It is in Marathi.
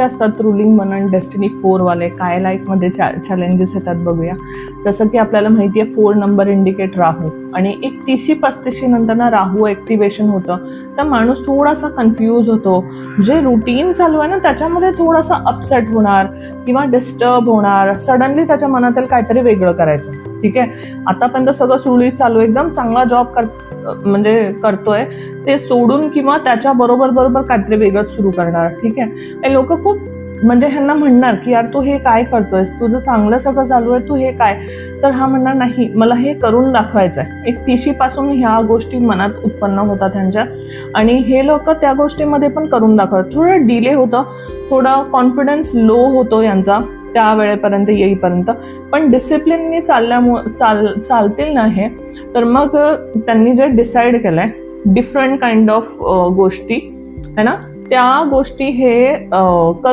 असतात रुलिंग मन अँड डेस्टिनी फोर वाले? काय लाईफमध्ये चॅ चॅलेंजेस येतात बघूया. जसं की आपल्याला माहिती आहे फोर नंबर इंडिकेट राहू. आणि एक तीसशे पस्तीसशे नंतर ना राहू ॲक्टिवेशन होतं. तर माणूस थोडासा कन्फ्यूज होतो. जे रुटीन चालू आहे ना त्याच्यामध्ये थोडासा अपसेट होणार किंवा डिस्टर्ब होणार. सडनली त्याच्या मनातील काहीतरी वेगळं करायचं. ठीक आहे? आतापर्यंत सगळं सुरळीत चालू आहे, एकदम चांगला जॉब कर म्हणजे करतोय. ते सोडून किंवा त्याच्या बरोबर बरोबर काहीतरी वेगळंच सुरू करणार. ठीक आहे? हे लोक खूप म्हणजे ह्यांना म्हणणार की यार तू हे काय करतोयस? तुझं चांगलं सगळं चालू आहे तू हे काय? तर हा म्हणणार नाही मला हे करून दाखवायचं आहे एक तिशीपासून ह्या गोष्टी मनात उत्पन्न होतात त्यांच्या आणि हे लोक त्या गोष्टीमध्ये पण करून दाखवतात. थोडं डिले होतं थोडा कॉन्फिडन्स लो होतो यांचा त्या वेळेपर्यंत येईपर्यंत. पण डिसिप्लिनने चालल्यामुळं चाल चालतील ना हे? तर मग त्यांनी जे डिसाईड केलंय डिफरंट काइंड ऑफ गोष्टी है ना? त्या गोष्टी हे